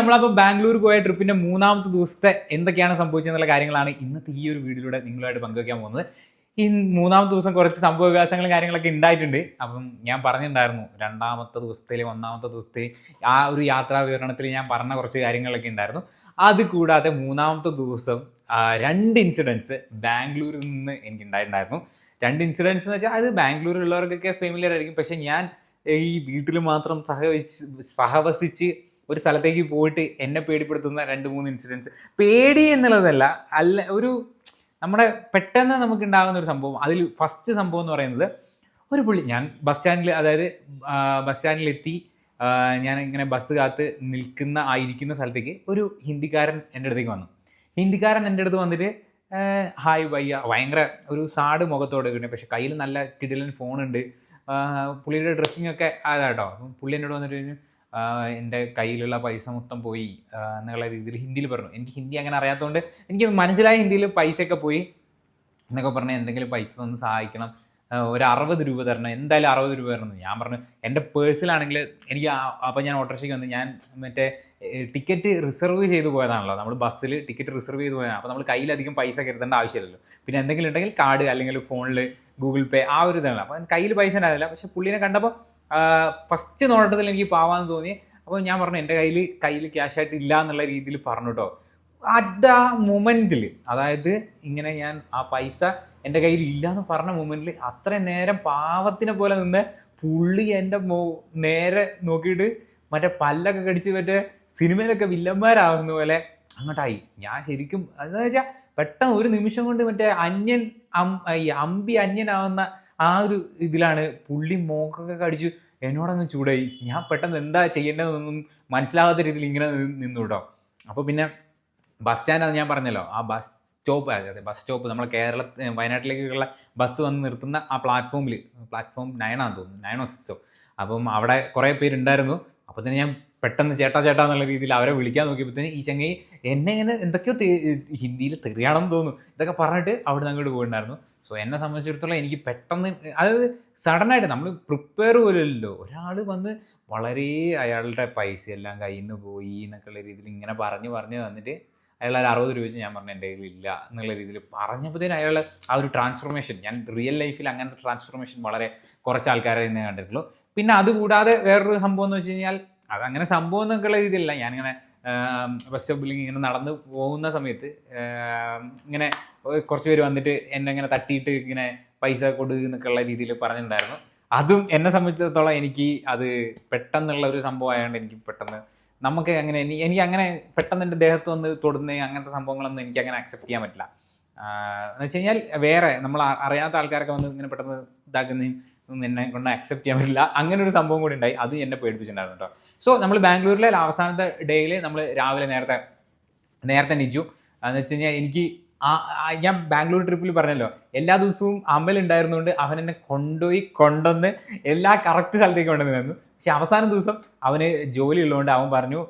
നമ്മളപ്പോൾ ബാംഗ്ലൂർ പോയ ട്രിപ്പിന്റെ മൂന്നാമത്തെ ദിവസത്തെ എന്തൊക്കെയാണ് സംഭവിച്ചതെന്നുള്ള കാര്യങ്ങളാണ് ഇന്നത്തെ ഈ ഒരു വീഡിയോയിലൂടെ നിങ്ങളുമായിട്ട് പങ്കുവയ്ക്കാൻ പോകുന്നത്. ഈ മൂന്നാമത്തെ ദിവസം കുറച്ച് സംഭവ വികാസങ്ങളും കാര്യങ്ങളൊക്കെ ഉണ്ടായിട്ടുണ്ട്. അപ്പം ഞാൻ പറഞ്ഞിട്ടുണ്ടായിരുന്നു രണ്ടാമത്തെ ദിവസത്തിൽ ഒന്നാമത്തെ ദിവസത്തിൽ ആ ഒരു യാത്രാ വിവരണത്തിൽ ഞാൻ പറഞ്ഞ കുറച്ച് കാര്യങ്ങളൊക്കെ ഉണ്ടായിരുന്നു. അത് കൂടാതെ മൂന്നാമത്തെ ദിവസം രണ്ട് ഇൻസിഡൻസ് ബാംഗ്ലൂരിൽ നിന്ന് എനിക്ക് ഉണ്ടായിട്ടുണ്ടായിരുന്നു. രണ്ട് ഇൻസിഡൻസ് എന്ന് വെച്ചാൽ അത് ബാംഗ്ലൂരിലുള്ളവർക്കൊക്കെ ഫെമിലിയർ ആയിരിക്കും. പക്ഷേ ഞാൻ ഈ വീട്ടിൽ മാത്രം സഹവച്ച് സഹവസിച്ച് ഒരു സ്ഥലത്തേക്ക് പോയിട്ട് എന്നെ പേടിപ്പെടുത്തുന്ന രണ്ട് മൂന്ന് ഇൻസിഡൻസ് പേടി എന്നുള്ളതല്ല അല്ല ഒരു നമ്മുടെ പെട്ടെന്ന് നമുക്ക് ഉണ്ടാകുന്ന ഒരു സംഭവം. അതിൽ ഫസ്റ്റ് സംഭവം എന്ന് പറയുന്നത് ഒരു പുള്ളി ഞാൻ ബസ് സ്റ്റാൻഡിൽ അതായത് ബസ് സ്റ്റാൻഡിലെത്തി എത്തി ഞാൻ ഇങ്ങനെ ബസ് കാത്ത് നിൽക്കുന്ന ആയിരിക്കുന്ന സ്ഥലത്തേക്ക് ഒരു ഹിന്ദിക്കാരൻ എന്റെ അടുത്തേക്ക് വന്നു. ഹിന്ദിക്കാരൻ എന്റെ അടുത്ത് വന്നിട്ട് ഹായ് വയ്യ. ഭയങ്കര ഒരു സാഡ് മുഖത്തോടെ കിട്ടും പക്ഷെ കയ്യിൽ നല്ല കിടിലൻ ഫോണുണ്ട് പുള്ളിയുടെ ഡ്രസ്സിങ് ഒക്കെ അതാട്ടോ. പുള്ളി എന്നോട് വന്നിട്ട് എന്റെ കയ്യിലുള്ള പൈസ മൊത്തം പോയി. എന്നുള്ള രീതിയിൽ ഹിന്ദിയിൽ പറഞ്ഞു. എനിക്ക് ഹിന്ദി അങ്ങനെ അറിയാത്തതുകൊണ്ട് എനിക്ക് മനസ്സിലായ ഹിന്ദിയിൽ പൈസയൊക്കെ പോയി എന്നൊക്കെ പറഞ്ഞ് എന്തെങ്കിലും പൈസ തന്ന് സഹായിക്കണം. ഒരു അറുപത് രൂപ തരണം. എന്തായാലും അറുപത് രൂപ തരണം ഞാൻ പറഞ്ഞു എന്റെ പേഴ്സിലാണെങ്കിൽ എനിക്ക് അപ്പോൾ ഞാൻ ഓട്ടോറിക്ഷയ്ക്ക് വന്ന് ഞാൻ മറ്റേ ടിക്കറ്റ് റിസർവ് ചെയ്ത് പോയതാണല്ലോ. നമ്മൾ ബസ്സിൽ ടിക്കറ്റ് റിസർവ് ചെയ്ത് പോയതാണ്. അപ്പോൾ നമ്മൾ കയ്യിലധികം പൈസ കരുതേണ്ട ആവശ്യമില്ലല്ലോ. പിന്നെ എന്തെങ്കിലും ഉണ്ടെങ്കിൽ കാർഡ് അല്ലെങ്കിൽ ഫോണിൽ ഗൂഗിൾ പേ ആ ഒരു ഇതാണ്. അപ്പോൾ കയ്യിൽ പൈസ ഉണ്ടായിരുന്നില്ല. പക്ഷെ പുള്ളിനെ കണ്ടപ്പോൾ ഫസ്റ്റ് നോട്ടത്തിൽ എനിക്ക് പാവാന്ന് തോന്നി. അപ്പോൾ ഞാൻ പറഞ്ഞു എന്റെ കയ്യിൽ കയ്യിൽ ക്യാഷ് ആയിട്ട് ഇല്ല എന്നുള്ള രീതിയിൽ പറഞ്ഞു കേട്ടോ അറ്റ് ആ മൊമെന്റിൽ അതായത് ഇങ്ങനെ ഞാൻ ആ പൈസ എന്റെ കയ്യിൽ ഇല്ല എന്ന് പറഞ്ഞ മൊമെന്റിൽ അത്രയും നേരം പാവത്തിനെ പോലെ നിന്ന് പുള്ളി എന്റെ മോ നേരെ നോക്കിയിട്ട് മറ്റേ പല്ലൊക്കെ കടിച്ച് മറ്റേ സിനിമയിലൊക്കെ വില്ലന്മാരാകുന്ന പോലെ അങ്ങോട്ടായി. ഞാൻ ശരിക്കും അതെന്ന് വെച്ചാൽ പെട്ടെന്ന് ഒരു നിമിഷം കൊണ്ട് മറ്റേ അന്യൻ ഈ അമ്പി അന്യനാവുന്ന ആ ഒരു ഇതിലാണ് പുള്ളി മോക്കൊക്കെ കടിച്ചു എന്നോടങ്ങ് ചൂടായി ഞാൻ പെട്ടെന്ന് എന്താ ചെയ്യേണ്ടതെന്നൊന്നും മനസ്സിലാകാത്ത രീതിയിൽ ഇങ്ങനെ നിന്നു കേട്ടോ അപ്പോൾ പിന്നെ ബസ് സ്റ്റാൻഡാണ് ഞാൻ പറഞ്ഞല്ലോ ആ ബസ് സ്റ്റോപ്പ് അതെ ബസ് സ്റ്റോപ്പ് നമ്മൾ കേരള വയനാട്ടിലേക്കുള്ള ബസ് വന്ന് നിർത്തുന്ന ആ പ്ലാറ്റ്ഫോമിൽ പ്ലാറ്റ്ഫോം നയനാന്ന് തോന്നുന്നു നയനോ സിക്സോ. അപ്പം അവിടെ കുറേ പേരുണ്ടായിരുന്നു അപ്പോൾ തന്നെ ഞാൻ പെട്ടെന്ന് ചേട്ടാ ചേട്ടാ എന്നുള്ള രീതിയിൽ അവരെ വിളിക്കാൻ നോക്കിയപ്പോഴത്തേന് ഈ ചങ്ങായി എന്നെ ഇങ്ങനെ എന്തൊക്കെയോ ഹിന്ദിയിൽ തെറിയാണെന്ന് തോന്നുന്നു ഇതൊക്കെ പറഞ്ഞിട്ട് അവിടെ നിന്ന് അങ്ങോട്ട് പോയിട്ടുണ്ടായിരുന്നു. സോ എന്നെ സംബന്ധിച്ചിടത്തോളം എനിക്ക് പെട്ടെന്ന് അതായത് സഡനായിട്ട് നമ്മൾ പ്രിപ്പയർ പോലുമല്ലോ ഒരാൾ വന്ന് വളരെ അയാളുടെ പൈസ എല്ലാം കയ്യിൽ നിന്ന് പോയി എന്നൊക്കെയുള്ള രീതിയിൽ ഇങ്ങനെ പറഞ്ഞ് പറഞ്ഞ് തന്നിട്ട് അയാൾ ഒരു അറുപത് രൂപ വെച്ച് ഞാൻ പറഞ്ഞു എന്റെ കയ്യിൽ ഇല്ല എന്നുള്ള രീതിയിൽ പറഞ്ഞപ്പോഴത്തേനും അയാൾ ആ ഒരു ട്രാൻസ്ഫോർമേഷൻ ഞാൻ റിയൽ ലൈഫിൽ അങ്ങനത്തെ ട്രാൻസ്ഫോർമേഷൻ വളരെ കുറച്ച് ആൾക്കാരെ ഇന്നേ കണ്ടിട്ടുള്ളൂ. പിന്നെ അതുകൂടാതെ വേറൊരു സംഭവം എന്ന് വെച്ച് കഴിഞ്ഞാൽ അതങ്ങനെ സംഭവം എന്നൊക്കെയുള്ള രീതിയിലല്ല. ഞാനിങ്ങനെ ബസ് സ്റ്റോപ്പിൽ ഇങ്ങനെ നടന്ന് പോകുന്ന സമയത്ത് ഇങ്ങനെ കുറച്ച് പേര് വന്നിട്ട് എന്നെ ഇങ്ങനെ തട്ടിയിട്ട് ഇങ്ങനെ പൈസ കൊടുക്കുക എന്നൊക്കെയുള്ള രീതിയിൽ പറഞ്ഞിട്ടുണ്ടായിരുന്നു. അതും എന്നെ സംബന്ധിച്ചിടത്തോളം എനിക്ക് അത് പെട്ടെന്നുള്ള ഒരു സംഭവമായതുകൊണ്ട് എനിക്ക് പെട്ടെന്ന് നമുക്ക് അങ്ങനെ എനിക്ക് അങ്ങനെ പെട്ടെന്ന് എന്റെ ദേഹത്ത് വന്ന് തൊടുന്ന അങ്ങനത്തെ സംഭവങ്ങളൊന്നും എനിക്ക് അങ്ങനെ അക്സെപ്റ്റ് ചെയ്യാൻ പറ്റില്ല. എന്ന് വെച്ച് കഴിഞ്ഞാൽ വേറെ നമ്മൾ അറിയാത്ത ആൾക്കാരൊക്കെ വന്ന് ഇങ്ങനെ പെട്ടെന്ന് ഇതാക്കുന്ന എന്നെ കൊണ്ട് അക്സെപ്റ്റ് ചെയ്യാൻ പറ്റില്ല. അങ്ങനെ ഒരു സംഭവം കൂടി ഉണ്ടായി. അത് എന്നെ പേടിപ്പിച്ചിട്ടുണ്ടായിരുന്നു കേട്ടോ. സോ നമ്മൾ ബാംഗ്ലൂരിലെ അവസാനത്തെ ഡേയിൽ നമ്മൾ രാവിലെ നേരത്തെ നേരത്തെ നിജു എന്ന് വെച്ച് കഴിഞ്ഞാൽ എനിക്ക് ഞാൻ ബാംഗ്ലൂർ ട്രിപ്പിൽ പറഞ്ഞല്ലോ എല്ലാ ദിവസവും അമൽ ഉണ്ടായിരുന്നുകൊണ്ട് അവൻ എന്നെ കൊണ്ടുപോയി കൊണ്ടുവന്ന് എല്ലാ കറക്റ്റ് സ്ഥലത്തേക്ക് കൊണ്ടുവന്നിരുന്നു. പക്ഷെ അവസാന ദിവസം അവന് ജോലി ഉള്ളതുകൊണ്ട് അവൻ പറഞ്ഞു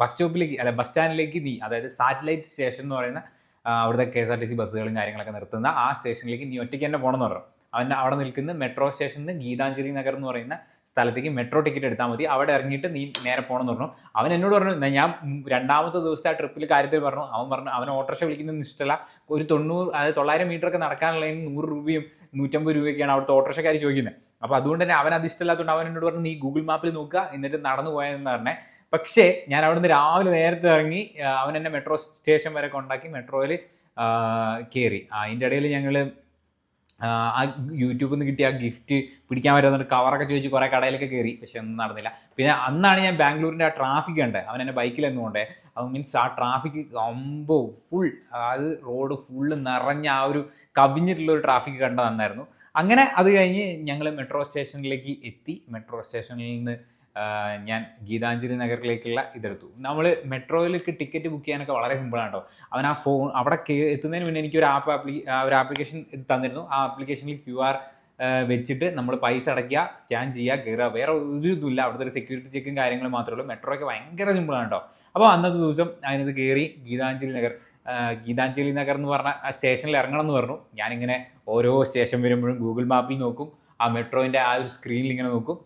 ബസ് സ്റ്റോപ്പിലേക്ക് അല്ല ബസ് സ്റ്റാൻഡിലേക്ക് നീ അതായത് സാറ്റലൈറ്റ് സ്റ്റേഷൻ എന്ന് പറയുന്ന അവിടുത്തെ K S R T C ബസ്സുകളും കാര്യങ്ങളൊക്കെ നിർത്തുന്ന ആ സ്റ്റേഷനിലേക്ക് നീ ഒറ്റയ്ക്ക് തന്നെ പോകണമെന്ന് പറഞ്ഞു. അവൻ അവിടെ നിൽക്കുന്ന മെട്രോ സ്റ്റേഷനിൽ നിന്ന് ഗീതാഞ്ജലി നഗർ എന്ന് പറയുന്ന സ്ഥലത്തേക്ക് മെട്രോ ടിക്കറ്റ് എടുത്താൽ മതി. അവിടെ ഇറങ്ങിയിട്ട് നീ നേരെ പോകണമെന്ന് പറഞ്ഞു. അവൻ എന്നോട് പറഞ്ഞു ഞാൻ രണ്ടാമത്തെ ദിവസത്തെ ആ ട്രിപ്പിൽ കാര്യത്തിൽ പറഞ്ഞു. അവൻ പറഞ്ഞു അവൻ ഓട്ടോറിക്ഷ വിളിക്കുന്നത് ഇഷ്ടമല്ല. ഒരു തൊണ്ണൂറ് അതായത് തൊള്ളായിരം മീറ്റർ ഒക്കെ നടക്കാനുള്ളതിന് നൂറ് രൂപയും നൂറ്റമ്പത് രൂപയൊക്കെയാണ് അവിടുത്തെ ഓട്ടോറിക്ഷക്കാർ ചോദിക്കുന്നത്. അപ്പോൾ അതുകൊണ്ട് തന്നെ അവൻ അത് ഇഷ്ടമല്ലാത്തതുകൊണ്ട് അവൻ എന്നോട് പറഞ്ഞു നീ ഗൂഗിൾ മാപ്പിൽ നോക്കുക എന്നിട്ട് നടന്നു പോയെന്ന് പറഞ്ഞേ. പക്ഷേ ഞാൻ അവിടുന്ന് രാവിലെ നേരത്തെ ഇറങ്ങി അവൻ എന്നെ മെട്രോ സ്റ്റേഷൻ വരെ കൊണ്ടാക്കി മെട്രോയിൽ കയറി അതിന്റെ ഇടയിൽ ഞങ്ങൾ ആ യൂട്യൂബിൽ നിന്ന് കിട്ടിയ ആ ഗിഫ്റ്റ് പിടിക്കാൻ പറ്റുന്ന കവറൊക്കെ ചോദിച്ച് കുറേ കടയിലൊക്കെ കയറി പക്ഷെ ഒന്നും നടന്നില്ല. പിന്നെ അന്നാണ് ഞാൻ ബാംഗ്ലൂരിന്റെ ആ ട്രാഫിക് കണ്ടത്. അവൻ എന്നെ ബൈക്കിലെന്നും കൊണ്ടേ അത് മീൻസ് ആ ട്രാഫിക് അമ്പോ ഫുൾ അത് റോഡ് ഫുള്ള് നിറഞ്ഞ ആ ഒരു കവിഞ്ഞിട്ടുള്ള ഒരു ട്രാഫിക് കണ്ട നന്നായിരുന്നു അങ്ങനെ അത് കഴിഞ്ഞ് ഞങ്ങൾ മെട്രോ സ്റ്റേഷനിലേക്ക് എത്തി. മെട്രോ സ്റ്റേഷനിൽ നിന്ന് ഞാൻ ഗീതാഞ്ജലി നഗറിലേക്കുള്ള ഇതെടുത്തു. നമ്മൾ മെട്രോയിലേക്ക് ടിക്കറ്റ് ബുക്ക് ചെയ്യാനൊക്കെ വളരെ സിമ്പിളാണ് കേട്ടോ അവൻ ആ ഫോൺ അവിടെ എത്തുന്നതിന് മുന്നേ എനിക്ക് ഒരു ആപ്പ് ആപ്ലി ഒരു ആപ്ലിക്കേഷൻ തന്നിരുന്നു. ആ ആപ്ലിക്കേഷനിൽ ക്യു ആർ വെച്ചിട്ട് നമ്മൾ പൈസ അടയ്ക്കുക സ്കാൻ ചെയ്യുക കയറുക വേറെ ഒരു ഇതുമില്ല. അവിടുത്തെ ഒരു സെക്യൂരിറ്റി ചെക്കും കാര്യങ്ങളും മാത്രമേ ഉള്ളൂ. മെട്രോ ഒക്കെ ഭയങ്കര സിമ്പിളാണ് കേട്ടോ അപ്പോൾ അന്നത്തെ ദിവസം അതിനകത്ത് കയറി ഗീതാഞ്ജലി നഗർ ഗീതാഞ്ജലി നഗർ എന്ന് പറഞ്ഞ ആ സ്റ്റേഷനിൽ ഇറങ്ങണം എന്ന് പറഞ്ഞു. ഞാനിങ്ങനെ ഓരോ സ്റ്റേഷൻ വരുമ്പോഴും ഗൂഗിൾ മാപ്പിൽ നോക്കും. ആ മെട്രോയിന്റെ ആ ഒരു സ്ക്രീനിൽ ഇങ്ങനെ നോക്കും.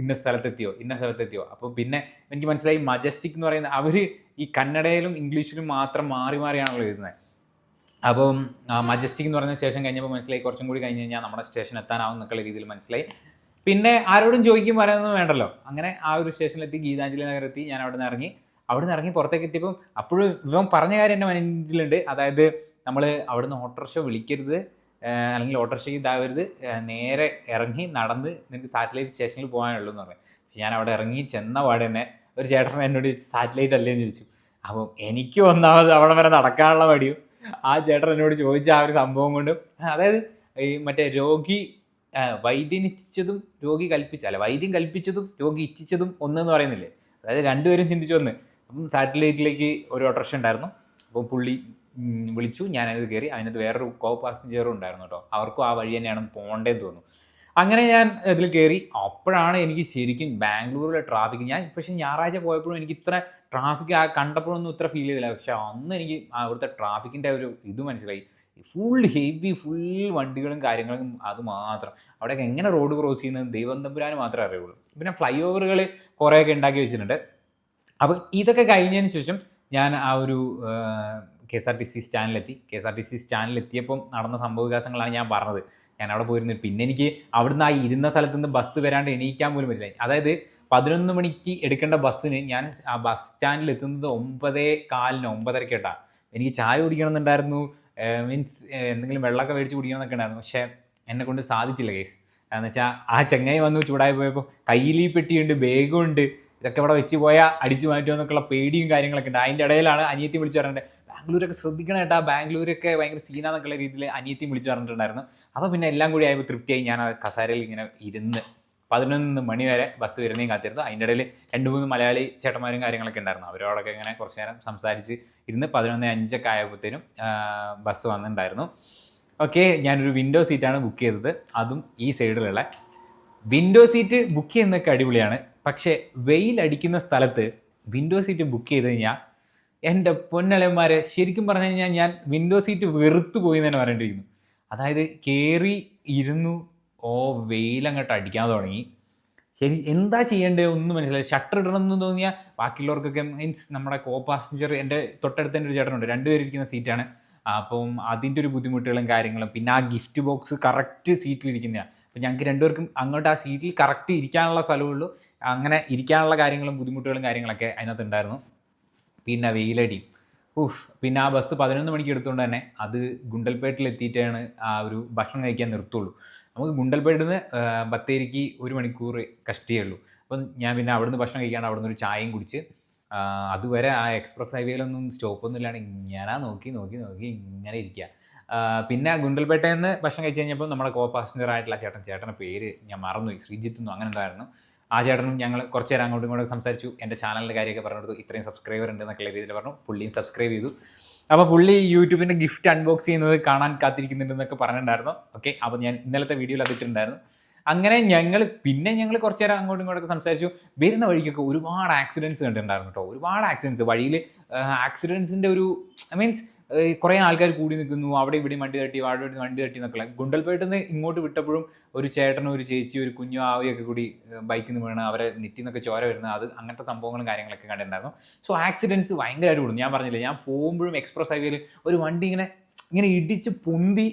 ഇന്ന സ്ഥലത്തെത്തിയോ ഇന്ന സ്ഥലത്തെത്തിയോ. അപ്പോൾ പിന്നെ എനിക്ക് മനസ്സിലായി മജസ്റ്റിക് എന്ന് പറയുന്ന അവർ ഈ കന്നഡയിലും ഇംഗ്ലീഷിലും മാത്രം മാറി മാറിയാണ് എഴുതുന്നത് അപ്പം മജസ്റ്റിക് എന്ന് പറഞ്ഞ സ്റ്റേഷൻ കഴിഞ്ഞപ്പോൾ മനസ്സിലായി കുറച്ചും കൂടി കഴിഞ്ഞ് കഴിഞ്ഞാൽ നമ്മുടെ സ്റ്റേഷൻ എത്താനാവും എന്നൊക്കെയുള്ള രീതിയിൽ മനസ്സിലായി. പിന്നെ ആരോടും ചോദിക്കും പറയാനൊന്നും വേണ്ടല്ലോ. അങ്ങനെ ആ ഒരു സ്റ്റേഷനിലെത്തി ഗീതാഞ്ജലി നഗരത്തി ഞാൻ അവിടെ നിന്ന് ഇറങ്ങി. അവിടെ നിന്ന് ഇറങ്ങി പുറത്തേക്ക് എത്തിയപ്പം അപ്പോഴും ഇവൻ പറഞ്ഞ കാര്യം എന്റെ മനസ്സിലുണ്ട്. അതായത് നമ്മൾ അവിടുന്ന് ഓട്ടോറിക്ഷ വിളിക്കരുത്. അല്ലെങ്കിൽ ഓട്ടോറിക്ഷയ്ക്ക് ഇതാവരുത്. നേരെ ഇറങ്ങി നടന്ന് നിനക്ക് സാറ്റലൈറ്റ് സ്റ്റേഷനിൽ പോകാനുള്ളൂ എന്ന് പറഞ്ഞു. പക്ഷെ ഞാൻ അവിടെ ഇറങ്ങി ചെന്ന പാടെ തന്നെ ഒരു ചേട്ടൻ എന്നോട് സാറ്റലൈറ്റ് അല്ലേ? എന്ന് ചോദിച്ചു. അപ്പം എനിക്ക് ഒന്നാമത് അവിടെ വരെ നടക്കാനുള്ള പടിയും ആ ചേട്ടൻ എന്നോട് ചോദിച്ച ആ ഒരു സംഭവം കൊണ്ടും അതായത് ഈ മറ്റേ രോഗി വൈദ്യൻ ഇച്ഛിച്ചതും രോഗി കൽപ്പിച്ച അല്ല വൈദ്യം കൽപ്പിച്ചതും രോഗി ഇച്ഛിച്ചതും ഒന്നെന്ന് പറയുന്നില്ലേ? അതായത് രണ്ടുപേരും ചിന്തിച്ചു വന്ന്. അപ്പം സാറ്റലൈറ്റിലേക്ക് ഒരു ഓട്ടോറിക്ഷ ഉണ്ടായിരുന്നു. അപ്പോൾ പുള്ളി വിളിച്ചു. അതിൽ കയറി. അതിനകത്ത് വേറൊരു കോ പാസഞ്ചറും ഉണ്ടായിരുന്നു കേട്ടോ. അവർക്കും ആ വഴി തന്നെയാണ് പോകേണ്ടതെന്ന് തോന്നുന്നു. അങ്ങനെ ഞാൻ ഇതിൽ കയറി. അപ്പോഴാണ് എനിക്ക് ശരിക്കും ബാംഗ്ലൂരിലെ ട്രാഫിക് ഞാൻ പക്ഷേ ഞായറാഴ്ച പോയപ്പോഴും എനിക്ക് ഇത്ര ട്രാഫിക് കണ്ടപ്പോഴൊന്നും ഇത്ര ഫീൽ ചെയ്തില്ല. പക്ഷേ അന്ന് എനിക്ക് അവിടുത്തെ ട്രാഫിക്കിന്റെ ഒരു ഇത് മനസ്സിലായി. ഫുൾ ഹെവി ഫുൾ വണ്ടികളും കാര്യങ്ങളും അത് മാത്രം. അവിടെയൊക്കെ എങ്ങനെ റോഡ് ക്രോസ് ചെയ്യുന്നത് ദൈവം തമ്പുരാന് മാത്രമേ അറിയുള്ളൂ. പിന്നെ ഫ്ലൈ ഓവറുകൾ കുറേയൊക്കെ ഉണ്ടാക്കി വെച്ചിട്ടുണ്ട്. അപ്പോൾ ഇതൊക്കെ കഴിഞ്ഞതിന് ശേഷം ഞാൻ ആ ഒരു K S R T C സ്റ്റാൻഡിലെത്തി. K S R T C സ്റ്റാൻഡിലെത്തിയപ്പം നടന്ന സംഭവ വികാസങ്ങളാണ് ഞാൻ പറഞ്ഞത്. ഞാൻ അവിടെ പോയിരുന്നു. പിന്നെ എനിക്ക് അവിടുന്ന് ആ ഇരുന്ന സ്ഥലത്ത് നിന്ന് ബസ് വരാണ്ട് എണീക്കാൻ പോലും പറ്റില്ല. അതായത് പതിനൊന്ന് മണിക്ക് എടുക്കേണ്ട ബസ്സിന് ഞാൻ ആ ബസ് സ്റ്റാൻഡിൽ എത്തുന്നത് ഒമ്പതേ കാലിന് ഒമ്പതര കേട്ടാ. എനിക്ക് ചായ കുടിക്കണമെന്നുണ്ടായിരുന്നു. മീൻസ് എന്തെങ്കിലും വെള്ളമൊക്കെ മേടിച്ച് കുടിക്കണമെന്നൊക്കെ ഉണ്ടായിരുന്നു. പക്ഷേ എന്നെ കൊണ്ട് സാധിച്ചില്ല കേസ്. എന്ന് വെച്ചാൽ ആ ചങ്ങായി വന്നു ചൂടായി പോയപ്പോൾ കയ്യിൽ പെട്ടിയുണ്ട് ബാഗും ഉണ്ട്. ഇതൊക്കെ ഇവിടെ വെച്ച് പോയാൽ അടിച്ചു മാറ്റുമോ എന്നൊക്കെയുള്ള പേടിയും കാര്യങ്ങളൊക്കെ ഉണ്ട്. അതിന്റെ ഇടയിലാണ് അനിയത്തി വിളിച്ചു പറഞ്ഞിട്ട് ബാംഗ്ലൂരൊക്കെ ശ്രദ്ധിക്കണം കേട്ടാ ബാംഗ്ലൂരൊക്കെ ഭയങ്കര സീനാന്നൊക്കെയുള്ള രീതിയിൽ അനിയത്തി വിളിച്ചു പറഞ്ഞിട്ടുണ്ടായിരുന്നു. അപ്പോൾ പിന്നെ എല്ലാം കൂടി ആയപ്പോൾ തൃപ്തിയായി. ഞാൻ കസാരയിൽ ഇങ്ങനെ ഇരുന്ന് പതിനൊന്ന് മണി വരെ ബസ് വരുന്നതും കാത്തിരുന്നു. അതിന്റെ ഇടയിൽ രണ്ട് മൂന്ന് മലയാളി ചേട്ടന്മാരും കാര്യങ്ങളൊക്കെ ഉണ്ടായിരുന്നു. അവരോടൊക്കെ ഇങ്ങനെ കുറച്ച് നേരം സംസാരിച്ച് ഇരുന്ന് പതിനൊന്ന് അഞ്ചൊക്കെ ആയപ്പോഴത്തേനും ബസ് വന്നിട്ടുണ്ടായിരുന്നു. ഓക്കെ ഞാനൊരു വിൻഡോ സീറ്റാണ് ബുക്ക് ചെയ്തത്. അതും ഈ സൈഡിലുള്ള വിൻഡോ സീറ്റ് ബുക്ക് ചെയ്യുന്നതൊക്കെ അടിപൊളിയാണ്. പക്ഷേ വെയിൽ അടിക്കുന്ന സ്ഥലത്ത് വിൻഡോ സീറ്റ് ബുക്ക് ചെയ്ത് കഴിഞ്ഞാൽ എന്റെ പൊന്നലന്മാരെ ശരിക്കും പറഞ്ഞു കഴിഞ്ഞാൽ ഞാൻ വിൻഡോ സീറ്റ് വെറുത്തു പോയി എന്ന് തന്നെ പറയേണ്ടിയിരിക്കുന്നു അതായത് കയറി ഇരുന്നു ഓ വെയിലങ്ങോട്ട് അടിക്കാൻ തുടങ്ങി. ശരി എന്താ ചെയ്യേണ്ടത് ഒന്നും മനസ്സിലായി ഷട്ടർ ഇടണമെന്ന് തോന്നിയാൽ ബാക്കിയുള്ളവർക്കൊക്കെ മീൻസ് നമ്മുടെ കോ പാസഞ്ചർ എന്റെ തൊട്ടടുത്ത് തന്നെ ഒരു ചേട്ടനുണ്ട്. രണ്ടുപേരിരിക്കുന്ന സീറ്റാണ് അപ്പം അതിന്റെ ഒരു ബുദ്ധിമുട്ടുകളും കാര്യങ്ങളും. പിന്നെ ആ ഗിഫ്റ്റ് ബോക്സ് കറക്റ്റ് സീറ്റിലിരിക്കുന്നതാണ് അപ്പം ഞങ്ങൾക്ക് രണ്ടുപേർക്കും അങ്ങോട്ട് ആ സീറ്റിൽ കറക്റ്റ് ഇരിക്കാനുള്ള സ്ഥലമുള്ളൂ അങ്ങനെ ഇരിക്കാനുള്ള കാര്യങ്ങളും ബുദ്ധിമുട്ടുകളും കാര്യങ്ങളൊക്കെ അതിനകത്ത് ഉണ്ടായിരുന്നു പിന്നെ വെയിലടി. ഉഫ് പിന്നെ ആ ബസ് പതിനൊന്ന് മണിക്ക് എടുത്തുകൊണ്ട് തന്നെ അത് ഗുണ്ടൽപേട്ടിൽ എത്തിയിട്ടാണ് ആ ഒരു ഭക്ഷണം കഴിക്കാൻ നിർത്തുള്ളൂ. നമുക്ക് ഗുണ്ടൽപേട്ടിൽ നിന്ന് ബത്തേരിക്ക് ഒരു മണിക്കൂർ കഷ്ടിയേ ഉള്ളൂ. അപ്പം ഞാൻ പിന്നെ അവിടുന്ന് ഭക്ഷണം കഴിക്കാണ്ട് അവിടുന്ന് ഒരു ചായയും കുടിച്ച് അതുവരെ ആ എക്സ്പ്രസ് ഹൈവേയിലൊന്നും സ്റ്റോപ്പൊന്നും ഇല്ലാണ്ട് ഇങ്ങനെ നോക്കി നോക്കി നോക്കി ഇങ്ങനെ ഇരിക്കുക പിന്നെ ഗുണ്ടൽപേട്ടയിൽ നിന്ന് ഭക്ഷണം കഴിച്ച് കഴിഞ്ഞപ്പോൾ നമ്മുടെ കോ പാസഞ്ചർ ആയിട്ടുള്ള ചേട്ടൻ ചേട്ടന്റെ പേര് ഞാൻ മറന്നുപോയി ശ്രീജിത്ത് എന്നും അങ്ങനെ എന്തായിരുന്നു ആ ചേട്ടനും ഞങ്ങൾ കുറച്ച് നേരം അങ്ങോട്ടും ഇങ്ങോട്ടും സംസാരിച്ചു എന്റെ ചാനലിന്റെ കാര്യമൊക്കെ പറഞ്ഞു കൊടുത്തു ഇത്രയും സബ്സ്ക്രൈബർ ഉണ്ട് എന്നൊക്കെ രീതിയിൽ പറഞ്ഞു പുള്ളിയും സബ്സ്ക്രൈബ് ചെയ്തു. അപ്പോൾ പുള്ളി യൂട്യൂബിന്റെ ഗിഫ്റ്റ് അൺബോക്സ് ചെയ്യുന്നത് കാണാൻ കാത്തിരിക്കുന്നുണ്ടെന്നൊക്കെ പറഞ്ഞിട്ടുണ്ടായിരുന്നു. ഓക്കെ അപ്പോൾ ഞാൻ ഇന്നലത്തെ വീഡിയോയിൽ അതിട്ടുണ്ടായിരുന്നു അങ്ങനെ ഞങ്ങൾ പിന്നെ ഞങ്ങൾ കുറച്ച് നേരം അങ്ങോട്ടും ഇങ്ങോട്ടൊക്കെ സംസാരിച്ചു. വരുന്ന വഴിക്കൊക്കെ ഒരുപാട് ആക്സിഡൻസ് കണ്ടിട്ടുണ്ടായിരുന്നു കേട്ടോ. ഒരുപാട് ആക്സിഡൻസ് വഴിയിൽ ആക്സിഡൻസിന്റെ ഒരു ഐ മീൻസ് കുറേ ആൾക്കാർ കൂടി നിൽക്കുന്നു. അവിടെ ഇവിടെ വണ്ടി തട്ടി അവിടെ ഇവിടെ വണ്ടി തട്ടി എന്നൊക്കെ ഗുണ്ടൽപേട്ടിൽ നിന്ന് ഇങ്ങോട്ട് വിട്ടപ്പോഴും ഒരു ചേട്ടനും ഒരു ചേച്ചി ഒരു കുഞ്ഞു ആവിയൊക്കെ കൂടി ബൈക്കിൽ നിന്ന് വീണ് അവരെ നെറ്റിൽ നിന്നൊക്കെ ചോര വരുന്നത് അത് അങ്ങനത്തെ സംഭവങ്ങളും കാര്യങ്ങളൊക്കെ കണ്ടിട്ടുണ്ടായിരുന്നു. സോ ആക്സിഡൻസ് ഭയങ്കരമായിട്ട് കൂടും. ഞാൻ പറഞ്ഞില്ല ഞാൻ പോകുമ്പോഴും എക്സ്പ്രസ് ഹൈവേയിൽ ഒരു വണ്ടി ഇങ്ങനെ ഇങ്ങനെ ഇടിച്ച് പൊന്തി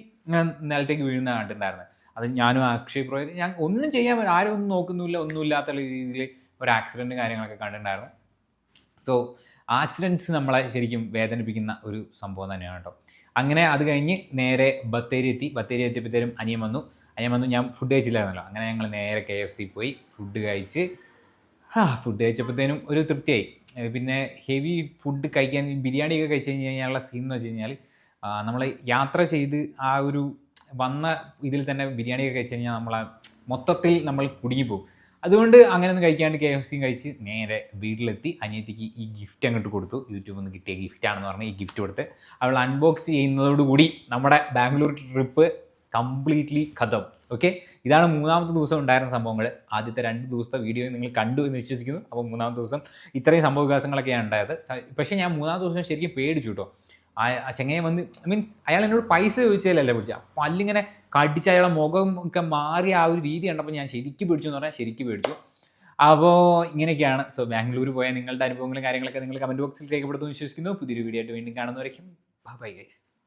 നിലത്തേക്ക് വീഴുന്ന കണ്ടിട്ടുണ്ടായിരുന്നു അത് ഞാനും അക്ഷയ് പ്രോയ ഞാൻ ഒന്നും ചെയ്യാൻ ആരും ഒന്നും നോക്കുന്നില്ല ഒന്നുമില്ലാത്ത രീതിയിൽ ഒരു ആക്സിഡന്റ് കാര്യങ്ങളൊക്കെ കണ്ടിട്ടുണ്ടായിരുന്നു. സോ ആക്സിഡന്റ്സ് നമ്മളെ ശരിക്കും വേദനിപ്പിക്കുന്ന ഒരു സംഭവം തന്നെയാണ് കേട്ടോ. അങ്ങനെ അത് കഴിഞ്ഞ് നേരെ ബത്തേരി എത്തി ബത്തേരി എത്തിയപ്പോഴത്തേനും അനിയൻ വന്നു. അനിയൻ വന്നു ഞാൻ ഫുഡ് കഴിച്ചില്ലായിരുന്നല്ലോ. അങ്ങനെ ഞങ്ങൾ നേരെ കെ എഫ് സി പോയി ഫുഡ് കഴിച്ച് ആ ഫുഡ് കഴിച്ചപ്പോഴത്തേനും ഒരു തൃപ്തിയായി. പിന്നെ ഹെവി ഫുഡ് കഴിക്കാൻ ബിരിയാണിയൊക്കെ കഴിച്ച് കഴിഞ്ഞ് കഴിഞ്ഞാലുള്ള സീൻ എന്ന് വെച്ച് കഴിഞ്ഞാൽ നമ്മൾ യാത്ര ചെയ്ത് ആ ഒരു വന്ന ഇതിൽ തന്നെ ബിരിയാണിയൊക്കെ കഴിച്ച് കഴിഞ്ഞാൽ നമ്മളെ മൊത്തത്തിൽ നമ്മൾ കുടുങ്ങിപ്പോകും അതുകൊണ്ട് അങ്ങനെ ഒന്നും കഴിക്കാണ്ട് കെ എഫ് സിയും കഴിച്ച് നേരെ വീട്ടിലെത്തി. അനിയത്തിക്ക് ഈ ഗിഫ്റ്റ് അങ്ങോട്ട് കൊടുത്തു. യൂട്യൂബിൽ നിന്ന് കിട്ടിയ ഗിഫ്റ്റ് ആണെന്ന് പറഞ്ഞ് ഈ ഗിഫ്റ്റ് കൊടുത്ത് അവൾ അൺബോക്സ് ചെയ്യുന്നതോടുകൂടി നമ്മുടെ ബാംഗ്ലൂർ ട്രിപ്പ് കംപ്ലീറ്റ്ലി ഖതം ഓക്കെ ഇതാണ് മൂന്നാമത്തെ ദിവസം ഉണ്ടായിരുന്ന സംഭവങ്ങൾ. ആദ്യത്തെ രണ്ട് ദിവസത്തെ വീഡിയോ നിങ്ങൾ കണ്ടു എന്ന് വിശ്വസിക്കുന്നു. അപ്പോൾ മൂന്നാമത്തെ ദിവസം ഇത്രയും സംഭവ വികാസങ്ങളൊക്കെയാണ് ഉണ്ടായത്. പക്ഷേ ഞാൻ മൂന്നാമത്തെ ദിവസം ശരിക്കും പേടിച്ചു കേട്ടോ. ആ ചെങ്ങയെ വന്ന് മീൻസ് അയാൾ എന്നോട് പൈസ ചോദിച്ചാലല്ലേ പിടിച്ച. പല്ലിങ്ങനെ കടിച്ച് അയാളെ മുഖം ഒക്കെ മാറിയ ആ ഒരു രീതി കണ്ടപ്പോൾ ഞാൻ ശരിക്കും പിടിച്ചു എന്ന് പറഞ്ഞാൽ ശരിക്കും പിടിച്ചു. അപ്പോൾ ഇങ്ങനെയൊക്കെയാണ്. സോ ബാംഗ്ലൂർ പോയ നിങ്ങളുടെ അനുഭവങ്ങളും കാര്യങ്ങളൊക്കെ നിങ്ങൾ കമന്റ് ബോക്സിൽ രേഖപ്പെടുത്തുമെന്ന് വിശ്വസിക്കുന്നു. പുതിയൊരു വീഡിയോ ആയിട്ട് വീണ്ടും കാണുന്നവരേക്കും. Bye guys